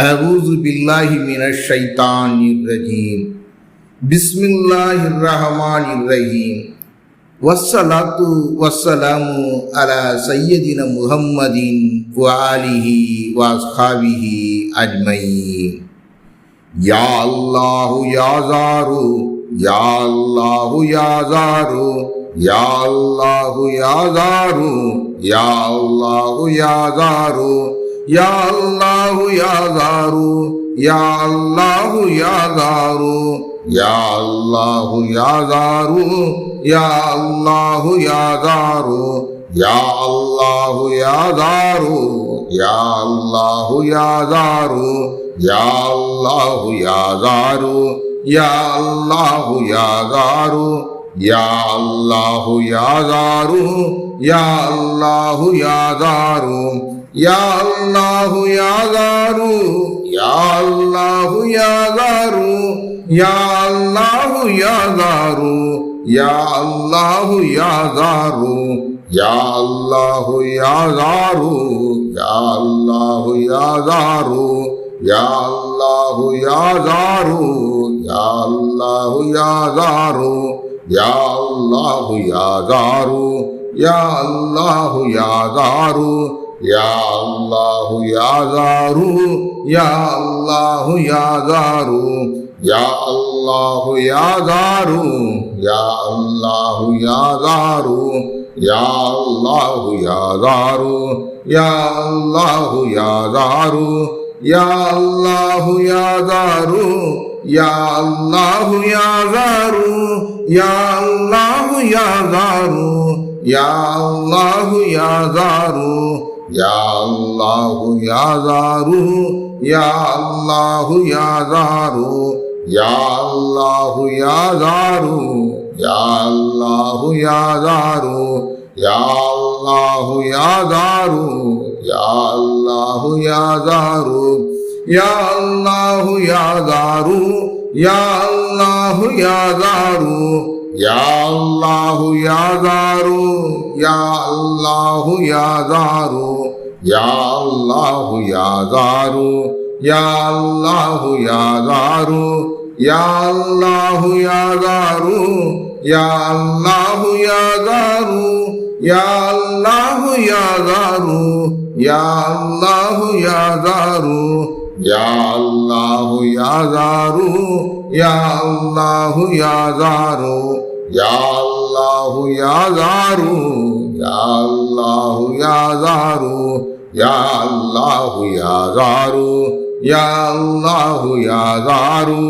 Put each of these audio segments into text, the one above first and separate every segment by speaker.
Speaker 1: اعوذ باللہ من الشیطان الرجیم، بسم اللہ الرحمن الرحیم، والصلاة والسلام على سیدنا محمد وآلہ واصحابہ اجمعین۔ یا اللہ یا زارو، یا اللہ یا زارو، یا اللہ یا زارو، یا اللہ یا زارو۔ ইয়া আল্লাহ ইয়া দারু ইয়া আল্লাহ ইয়া দারু ইয়া আল্লাহ ইয়া দারু ইয়া আল্লাহ ইয়া দারু ইয়া আল্লাহ ইয়া দারু ইয়া আল্লাহ ইয়া দারু ইয়া আল্লাহ ইয়া দারু ইয়া আল্লাহ ইয়া দারু ইয়া আল্লাহ ইয়া দারু ইয়া আল্লাহ ইয়া ইয়া আল্লাহ ইয়া গারু ইয়া আল্লাহ ইয়া গারু ইয়া আল্লাহ ইয়া গারু ইয়া আল্লাহ ইয়া গারু ইয়া আল্লাহ ইয়া গারু ইয়া আল্লাহ ইয়া গারু ইয়া আল্লাহ ইয়া গারু ইয়া আল্লাহ ইয়া গারু ইয়া আল্লাহ ইয়া গারু ইয়া আল্লাহ ইয়া গারু ইয়া আল্লাহু ইয়া জারু ইয়া আল্লাহু ইয়া জারু ইয়া আল্লাহু ইয়া জারু ইয়া আল্লাহু ইয়া জারু ইয়া আল্লাহু ইয়া জারু ইয়া আল্লাহু ইয়া জারু ইয়া আল্লাহু ইয়া জারু ইয়া আল্লাহু ইয়া জারু ইয়া আল্লাহু ইয়া ইয়া আল্লাহ ইয়া জারু ইয়া আল্লাহ ইয়া জারু ইয়া আল্লাহ ইয়া জারু ইয়া আল্লাহ ইয়া জারু ইয়া আল্লাহ ইয়া জারু ইয়া আল্লাহ ইয়া জারু ইয়া আল্লাহ ইয়া জারু ইয়া আল্লাহ ইয়া ইয়াল্লাহু ইয়াদারু ইয়াল্লাহু ইয়াদারু ইয়াল্লাহু ইয়াদারু ইয়াল্লাহু ইয়াদারু ইয়াল্লাহু ইয়াদারু ইয়াল্লাহু ইয়াদারু ইয়াল্লাহু ইয়াদারু ইয়াল্লাহু ইয়াদারু ইয়াল্লাহু ইয়াদারু ইয়া আল্লাহ ইয়া জারু ইয়া আল্লাহ ইয়া জারু ইয়া আল্লাহ ইয়া জারু ইয়া আল্লাহ ইয়া জারু ইয়া আল্লাহ ইয়া জারু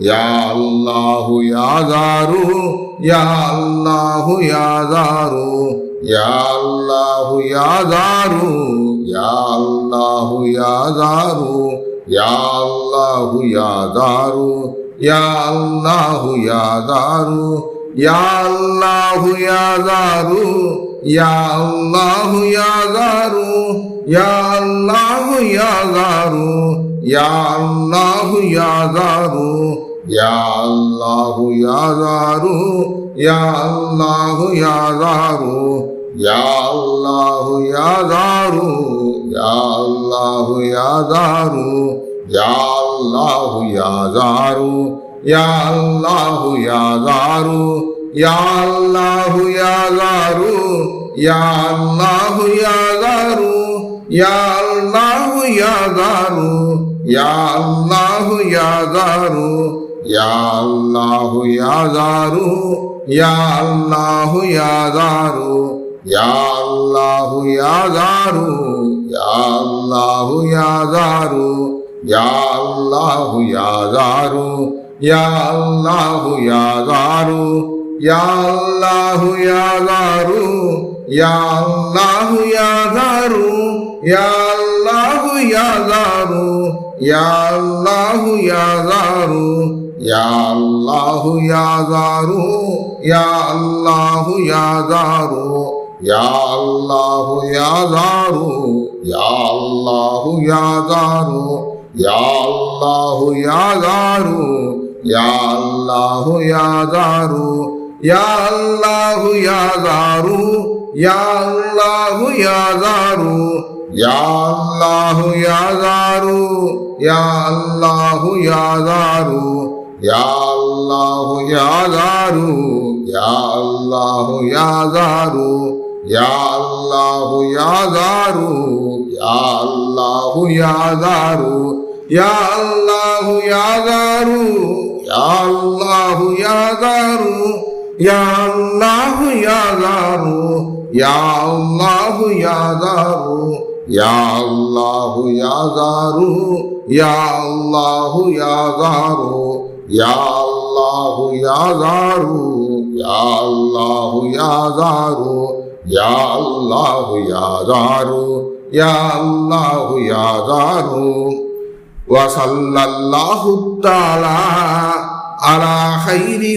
Speaker 1: ইয়া আল্লাহ ইয়া জারু ইয়া আল্লাহ ইয়া জারু ইয়া আল্লাহ ইয়া জারু ইয়া আল্লাহ ইয়া জারু ইয়া আল্লাহ ইয়া জারু ইয়া আল্লাহ ইয়া দারু, ইয়া আল্লাহ ইয়া দারু, ইয়া আল্লাহ ইয়া দারু, ইয়া আল্লাহ ইয়া দারু, ইয়া আল্লাহ ইয়া দারু, ইয়া আল্লাহ ইয়া দারু, ইয়া আল্লাহ ইয়া দারু, ইয়া আল্লাহ ইয়া দারু ইয়া আল্লাহ ইয়া জারু ইয়া আল্লাহ ইয়া জারু ইয়া আল্লাহ ইয়া জারু ইয়া আল্লাহ ইয়া জারু ইয়া আল্লাহ ইয়া জারু ইয়া আল্লাহ ইয়া জারু ইয়া আল্লাহ ইয়া জারু ইয়া আল্লাহ ইয়া ইয়া আল্লাহ ইয়া জারু ইয়া আল্লাহ ইয়া জারু ইয়া আল্লাহ ইয়া জারু ইয়া আল্লাহ ইয়া জারু ইয়া আল্লাহ ইয়া জারু ইয়া আল্লাহ ইয়া জারু ইয়া আল্লাহ ইয়া জারু ইয়া আল্লাহ ইয়া জারু ইয়াল্লাহু ইয়াগারু ইয়াল্লাহু ইয়াগারু ইয়াল্লাহু ইয়াগারু ইয়াল্লাহু ইয়াগারু ইয়াল্লাহু ইয়াগারু ইয়াল্লাহু ইয়াগারু ইয়াল্লাহু ইয়াগারু ইয়াল্লাহু ইয়াগারু আল্লাহু ইয়া দারু আল্লাহু ইয়া দারু আল্লাহু ইয়া দারু আল্লাহু ইয়া দারু আল্লাহু ইয়া দারু আল্লাহু ইয়া দারু আল্লাহু ইয়া দারু আল্লাহু ইয়া দারু আল্লাহু ইয়া দারু আল্লাহু ইয়া দারু ইয়া আল্লাহ ইয়া জারু ইয়া আল্লাহ ইয়া জারু ওয়া সাল্লাল্লাহু তাআলা আলা খাইরি